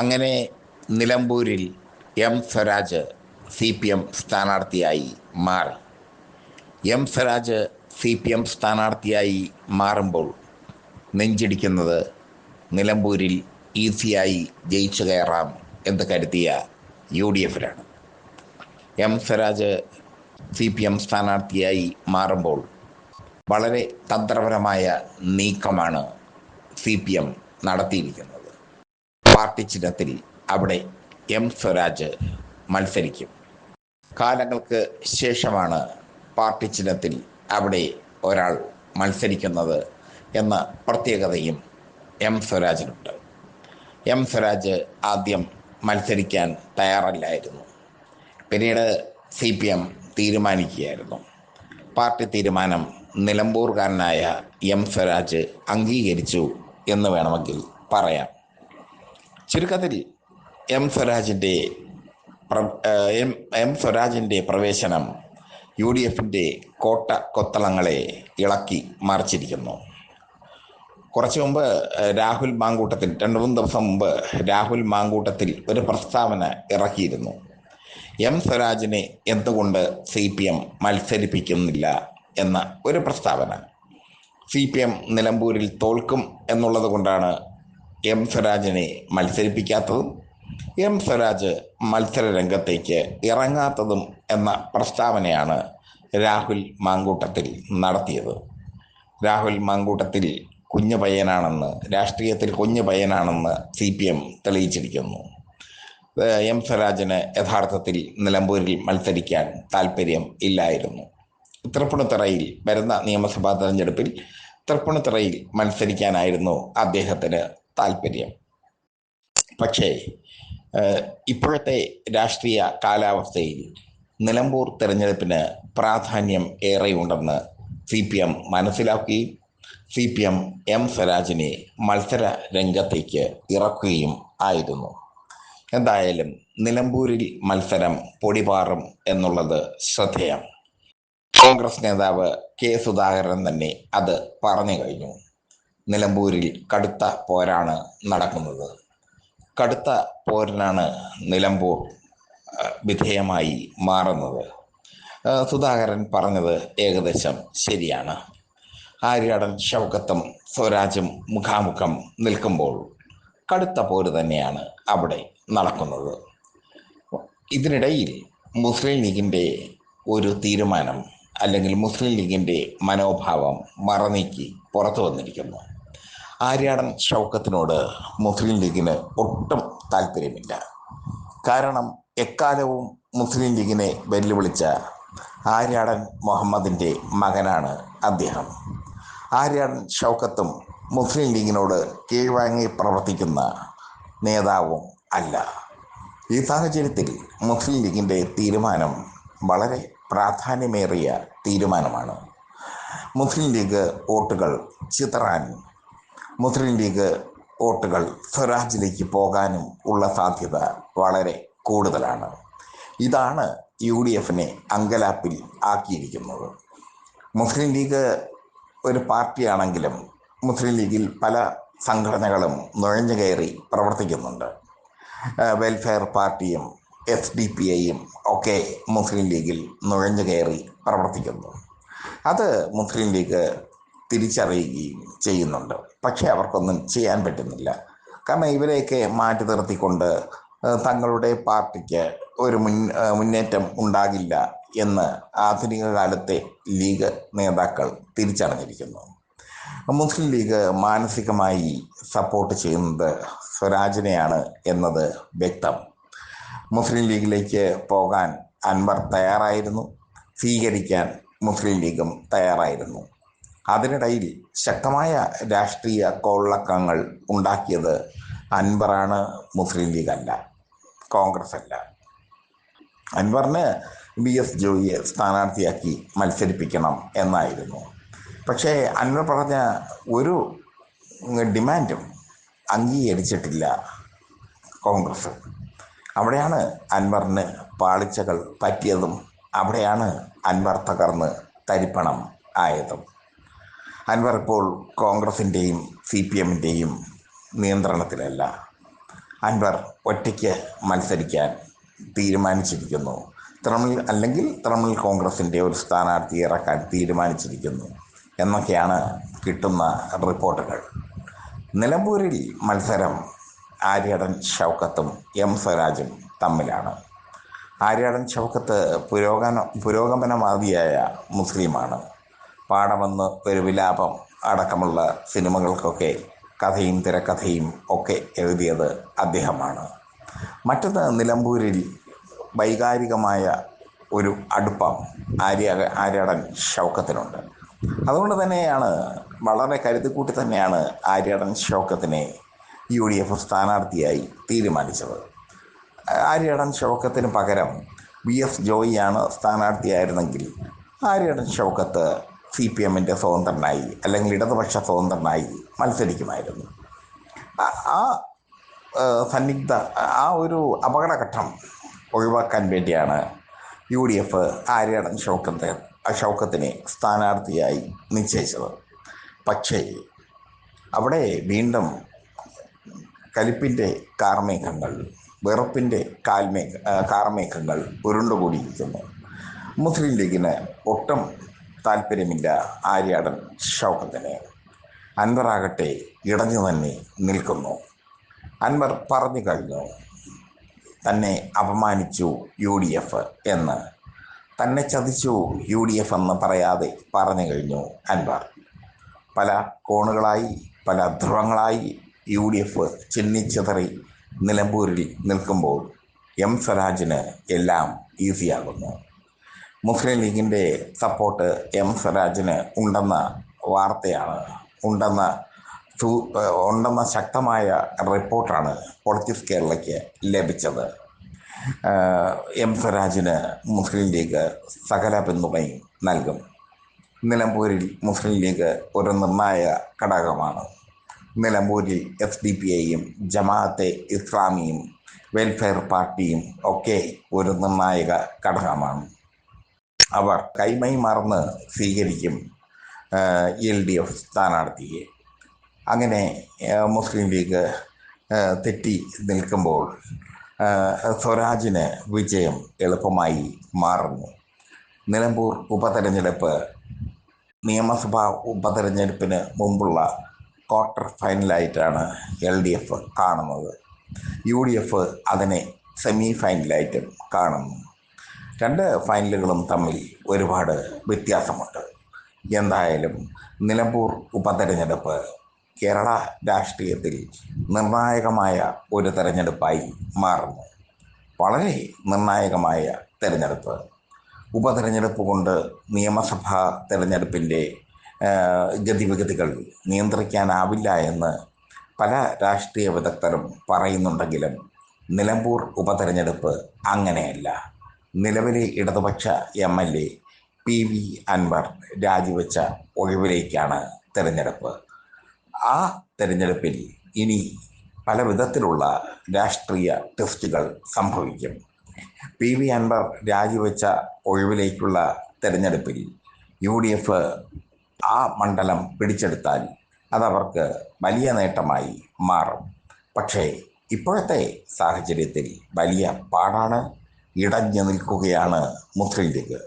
അങ്ങനെ നിലമ്പൂരിൽ M Swaraj C P M സ്ഥാനാർത്ഥിയായി മാറി. M Swaraj C P M സ്ഥാനാർത്ഥിയായി മാറുമ്പോൾ നെഞ്ചിടിക്കുന്നത് നിലമ്പൂരിൽ ഈസിയായി ജയിച്ചു കയറാം എന്ന് കരുതിയ U D എഫിലാണ്. M Swaraj C P M സ്ഥാനാർത്ഥിയായി മാറുമ്പോൾ വളരെ തന്ത്രപരമായ നീക്കമാണ് സി പി എം നടത്തിയിരിക്കുന്നത്. പാർട്ടി ചിഹ്നത്തിൽ അവിടെ എം സ്വരാജ് മത്സരിക്കും. കാലങ്ങൾക്ക് ശേഷമാണ് പാർട്ടി ചിഹ്നത്തിൽ അവിടെ ഒരാൾ മത്സരിക്കുന്നത് എന്ന പ്രത്യേകതയും എം സ്വരാജിനുണ്ട്. എം സ്വരാജ് ആദ്യം മത്സരിക്കാൻ തയ്യാറല്ലായിരുന്നു. പിന്നീട് സി പി എം തീരുമാനിക്കുകയായിരുന്നു. പാർട്ടി തീരുമാനം നിലമ്പൂർകാരനായ എം സ്വരാജ് അംഗീകരിച്ചു എന്ന് വേണമെങ്കിൽ പറയാം. ചുരുക്കത്തിൽ എം സ്വരാജിന്റെ എം എം സ്വരാജിന്റെ പ്രവേശനം യു ഡി എഫിന്റെ കോട്ട കൊത്തളങ്ങളെ ഇളക്കി മറിച്ചിരിക്കുന്നു. കുറച്ച് മുമ്പ് രാഹുൽ മാങ്കൂട്ടത്തിൽ രണ്ട് മൂന്ന് ദിവസം മുമ്പ് രാഹുൽ മാങ്കൂട്ടത്തിൽ ഒരു പ്രസ്താവന ഇറക്കിയിരുന്നു. എം സ്വരാജിനെ എന്തുകൊണ്ട് സി പി എം മത്സരിപ്പിക്കുന്നില്ല എന്ന ഒരു പ്രസ്താവന. സി പി എം നിലമ്പൂരിൽ തോൽക്കും എന്നുള്ളത് കൊണ്ടാണ് എം സ്വരാജിനെ മത്സരിപ്പിക്കാത്തതും എം സ്വരാജ് മത്സര രംഗത്തേക്ക് ഇറങ്ങാത്തതും എന്ന പ്രസ്താവനയാണ് രാഹുൽ മാങ്കൂട്ടത്തിൽ നടത്തിയത്. രാഹുൽ മാങ്കൂട്ടത്തിൽ കുഞ്ഞു പയ്യനാണെന്ന് രാഷ്ട്രീയത്തിൽ കുഞ്ഞു പയ്യനാണെന്ന് സി പി എം തെളിയിച്ചിരിക്കുന്നു. എം സ്വരാജിന് യഥാർത്ഥത്തിൽ നിലമ്പൂരിൽ മത്സരിക്കാൻ താല്പര്യം ഇല്ലായിരുന്നു. തൃപ്പൂണിത്തറയിൽ വരുന്ന നിയമസഭാ തെരഞ്ഞെടുപ്പിൽ തൃപ്പൂണിത്തറയിൽ മത്സരിക്കാനായിരുന്നു അദ്ദേഹത്തിന് താല്പര്യം. പക്ഷേ ഇപ്പോഴത്തെ രാഷ്ട്രീയ കാലാവസ്ഥയിൽ നിലമ്പൂർ തെരഞ്ഞെടുപ്പിന് പ്രാധാന്യം ഏറെയുണ്ടെന്ന് സി പി എം മനസ്സിലാക്കുകയും സി പി എം എം സ്വരാജിനെ മത്സര രംഗത്തേക്ക് ഇറക്കുകയും ആയിരുന്നു. എന്തായാലും നിലമ്പൂരിൽ മത്സരം പൊടിപാറും എന്നുള്ളത് ശ്രദ്ധേയം. കോൺഗ്രസ് നേതാവ് കെ സുധാകരൻ തന്നെ അത് പറഞ്ഞു കഴിഞ്ഞു. നിലമ്പൂരിൽ കടുത്ത പോരാണ് നടക്കുന്നത്. കടുത്ത പോരിനാണ് നിലമ്പൂർ വിധേയമായി മാറുന്നത്. സുധാകരൻ പറഞ്ഞത് ഏകദേശം ശരിയാണ്. ആര്യാടൻ ഷൗക്കത്തും സ്വരാജും മുഖാമുഖം നിൽക്കുമ്പോൾ കടുത്ത പോര് തന്നെയാണ് അവിടെ നടക്കുന്നത്. ഇതിനിടയിൽ മുസ്ലിം ലീഗിന്റെ ഒരു തീരുമാനം അല്ലെങ്കിൽ മുസ്ലിം ലീഗിന്റെ മനോഭാവം മറനീക്കി പുറത്തു വന്നിരിക്കുന്നു. ആര്യാടൻ ഷൗക്കത്തിനോട് മുസ്ലിം ലീഗിന് ഒട്ടും താല്പര്യമില്ല. കാരണം എക്കാലവും മുസ്ലിം ലീഗിനെ വെല്ലുവിളിച്ച ആര്യാടൻ മുഹമ്മദിന്റെ മകനാണ് അദ്ദേഹം. ആര്യാടൻ ഷൗക്കത്തും മുസ്ലിം ലീഗിനോട് കീഴ്വാങ്ങി പ്രവർത്തിക്കുന്ന നേതാവും അല്ല. ഈ സാഹചര്യത്തിൽ മുസ്ലിം ലീഗിന്റെ തീരുമാനം വളരെ പ്രാധാന്യമേറിയ തീരുമാനമാണ്. മുസ്ലിം ലീഗ് വോട്ടുകൾ ചിതറാൻ മുസ്ലിം ലീഗ് വോട്ടുകൾ സ്വരാജിലേക്ക് പോകാനും ഉള്ള സാധ്യത വളരെ കൂടുതലാണ്. ഇതാണ് യു ഡി എഫിനെ അങ്കലാപ്പിൽ ആക്കിയിരിക്കുന്നത്. മുസ്ലിം ലീഗ് ഒരു പാർട്ടിയാണെങ്കിലും മുസ്ലിം ലീഗിൽ പല സംഘടനകളും നുഴഞ്ഞു കയറി പ്രവർത്തിക്കുന്നുണ്ട്. വെൽഫെയർ പാർട്ടിയും എസ് ഡി പി ഐയും ഒക്കെ മുസ്ലിം ലീഗിൽ നുഴഞ്ഞു കയറി പ്രവർത്തിക്കുന്നു. അത് മുസ്ലിം ലീഗ് തിരിച്ചറിയുകയും ചെയ്യുന്നുണ്ട്. പക്ഷേ അവർക്കൊന്നും ചെയ്യാൻ പറ്റുന്നില്ല. കാരണം ഇവരെയൊക്കെ മാറ്റി നിർത്തിക്കൊണ്ട് തങ്ങളുടെ പാർട്ടിക്ക് ഒരു മുൻ മുന്നേറ്റം ഉണ്ടാകില്ല എന്ന് ആധുനിക കാലത്തെ ലീഗ് നേതാക്കൾ തിരിച്ചറിഞ്ഞിരിക്കുന്നു. മുസ്ലിം ലീഗ് മാനസികമായി സപ്പോർട്ട് ചെയ്യുന്നത് സ്വരാജിനെയാണ് എന്നത് വ്യക്തം. മുസ്ലിം ലീഗിലേക്ക് പോകാൻ അൻവർ തയ്യാറായിരുന്നു. സ്വീകരിക്കാൻ മുസ്ലിം ലീഗും തയ്യാറായിരുന്നു. അതിനിടയിൽ ശക്തമായ രാഷ്ട്രീയ കോളക്കങ്ങൾ ഉണ്ടാക്കിയത് അൻവറാണ് മുസ്ലിം ലീഗ് അല്ല കോൺഗ്രസ് അല്ല അൻവറിന് ബി എസ് ജോയിയെ സ്ഥാനാർത്ഥിയാക്കി മത്സരിപ്പിക്കണം എന്നായിരുന്നു. പക്ഷേ അൻവർ പറഞ്ഞ ഒരു ഡിമാൻഡും അംഗീകരിച്ചിട്ടില്ല കോൺഗ്രസ്. അവിടെയാണ് അൻവറിന് പാളിച്ചകൾ പറ്റിയതും അവിടെയാണ് അൻവർ തകർന്ന് തരിപ്പണം ആയതും. അൻവർ ഇപ്പോൾ കോൺഗ്രസിന്റെയും സി പി എമ്മിന്റെയും നിയന്ത്രണത്തിലല്ല. അൻവർ ഒറ്റയ്ക്ക് മത്സരിക്കാൻ തീരുമാനിച്ചിരിക്കുന്നു. തൃണമൂൽ അല്ലെങ്കിൽ തൃണമൂൽ കോൺഗ്രസിന്റെ ഒരു സ്ഥാനാർത്ഥി ഇറക്കാൻ തീരുമാനിച്ചിരിക്കുന്നു എന്നൊക്കെയാണ് കിട്ടുന്ന റിപ്പോർട്ടുകൾ. നിലമ്പൂരിൽ മത്സരം ആര്യടൻ ഷൗക്കത്തും എം സ്വരാജും തമ്മിലാണ്. ആര്യാടൻ ഷൗക്കത്ത് പുരോഗമന പുരോഗമനവാദിയായ മുസ്ലിമാണ്. പാടമെന്ന് ഒരു വിലാപം അടക്കമുള്ള സിനിമകൾക്കൊക്കെ കഥയും തിരക്കഥയും ഒക്കെ എഴുതിയത് അദ്ദേഹമാണ്. മറ്റൊന്ന് നിലമ്പൂരിൽ വൈകാരികമായ ഒരു അടുപ്പം ആര്യ ആര്യാടൻ ഷൗക്കത്തിനുണ്ട് അതുകൊണ്ട് തന്നെയാണ് വളരെ കരുതിക്കൂട്ടി തന്നെയാണ് ആര്യാടൻ ഷൗക്കത്തിനെ യു ഡി എഫ് സ്ഥാനാർത്ഥിയായി തീരുമാനിച്ചത്. ആര്യാടൻ ഷൗക്കത്തിന് പകരം വി എസ് ജോയിയാണ് സ്ഥാനാർത്ഥിയായിരുന്നെങ്കിൽ ആര്യാടൻ ഷൗക്കത്ത് സി പി എമ്മിന്റെ സ്വതന്ത്രനായി അല്ലെങ്കിൽ ഇടതുപക്ഷ സ്വതന്ത്രനായി മത്സരിക്കുമായിരുന്നു. ആ- സന്നിഗ്ധ ആ ഒരു അപകടഘട്ടം ഒഴിവാക്കാൻ വേണ്ടിയാണ് യു ഡി എഫ് ആര്യാടൻ ഷൗക്കത്തെ ഷൗക്കത്തിനെ സ്ഥാനാർത്ഥിയായി നിശ്ചയിച്ചത്. പക്ഷേ അവിടെ വീണ്ടും കലിപ്പിന്റെ കാർമേഘങ്ങൾ വെറുപ്പിന്റെ കാൽമേഘ ആ, കാർമേഘങ്ങൾ ഉരുണ്ടുകൂടിയിരിക്കുന്നു. മുസ്ലിം ലീഗിന് ഒട്ടും താല്പര്യമില്ല. ആര്യാടൻ ഷൗക്കത്തിന്. അൻവറാകട്ടെ ഇടഞ്ഞു തന്നെ നിൽക്കുന്നു. അൻവർ പറഞ്ഞു കഴിഞ്ഞു തന്നെ അപമാനിച്ചു യു ഡി എഫ് എന്ന്. തന്നെ ചതിച്ചു യു ഡി എഫ് എന്ന് പറയാതെ പറഞ്ഞു കഴിഞ്ഞു അൻവർ. പല കോണുകളായി പല ധ്രുവങ്ങളായി യു ഡി എഫ് ചിന്നിച്ചിതറി നിലമ്പൂരിൽ നിൽക്കുമ്പോൾ എം സ്വരാജിന് എല്ലാം ഈസിയാകുന്നു. മുസ്ലിം ലീഗിന്റെ സപ്പോർട്ട് എം സ്വരാജിന് ഉണ്ടെന്ന വാർത്തയാണ്. ഉണ്ടെന്ന ഉണ്ടെന്ന ശക്തമായ റിപ്പോർട്ടാണ് പൊളിറ്റിക്സ് കേരളയ്ക്ക് ലഭിച്ചത്. എം സ്വരാജിന് മുസ്ലിം ലീഗ് സകല പിന്തുണയും നൽകും. നിലമ്പൂരിൽ മുസ്ലിം ലീഗ് ഒരു നിർണായക ഘടകമാണ്. നിലമ്പൂരിൽ എസ് ഡി പി ഐയും ജമാഅത്തെ ഇസ്ലാമിയും വെൽഫെയർ പാർട്ടിയും ഒക്കെ ഒരു നിർണായക ഘടകമാണ്. അവർ കൈമൈ മറന്ന് സ്വീകരിക്കും എൽ ഡി എഫ് സ്ഥാനാർത്ഥിയെ. അങ്ങനെ മുസ്ലിം ലീഗ് തെറ്റി നിൽക്കുമ്പോൾ സ്വരാജിന് വിജയം എളുപ്പമായി മാറുന്നു. നിലമ്പൂർ ഉപതെരഞ്ഞെടുപ്പ് നിയമസഭാ ഉപതെരഞ്ഞെടുപ്പിന് മുമ്പുള്ള ക്വാർട്ടർ ഫൈനലായിട്ടാണ് എൽ ഡി എഫ് കാണുന്നത്. യു ഡി എഫ് അതിനെ സെമി ഫൈനലായിട്ടും കാണുന്നു. രണ്ട് ഫൈനലുകളും തമ്മിൽ ഒരുപാട് വ്യത്യാസമുണ്ട്. എന്തായാലും നിലമ്പൂർ ഉപതെരഞ്ഞെടുപ്പ് കേരള രാഷ്ട്രീയത്തിൽ നിർണായകമായ ഒരു തെരഞ്ഞെടുപ്പായി മാറുന്നു. വളരെ നിർണായകമായ തെരഞ്ഞെടുപ്പ്. ഉപതെരഞ്ഞെടുപ്പ് കൊണ്ട് നിയമസഭാ തെരഞ്ഞെടുപ്പിന്റെ ഗതിവിഗതികൾ നിയന്ത്രിക്കാനാവില്ല എന്ന് പല രാഷ്ട്രീയ വിദഗ്ധരും പറയുന്നുണ്ടെങ്കിലും നിലമ്പൂർ ഉപതെരഞ്ഞെടുപ്പ് അങ്ങനെയല്ല. നിലവിലെ ഇടതുപക്ഷ M L A P V Anvar രാജിവെച്ച ഒഴിവിലേക്കാണ് തെരഞ്ഞെടുപ്പ്. ആ തെരഞ്ഞെടുപ്പിൽ ഇനി പല വിധത്തിലുള്ള രാഷ്ട്രീയ ടെസ്റ്റുകൾ സംഭവിക്കും. പി വി അൻവർ രാജിവെച്ച ഒഴിവിലേക്കുള്ള തെരഞ്ഞെടുപ്പിൽ യു ഡി എഫ് ആ മണ്ഡലം പിടിച്ചെടുത്താൽ അതവർക്ക് വലിയ നേട്ടമായി മാറും. പക്ഷേ ഇപ്പോഴത്തെ സാഹചര്യത്തിൽ വലിയ പാടാണ്. ഇടഞ്ഞു നിൽക്കുകയാണ് മുസ്ലിം ലീഗ്.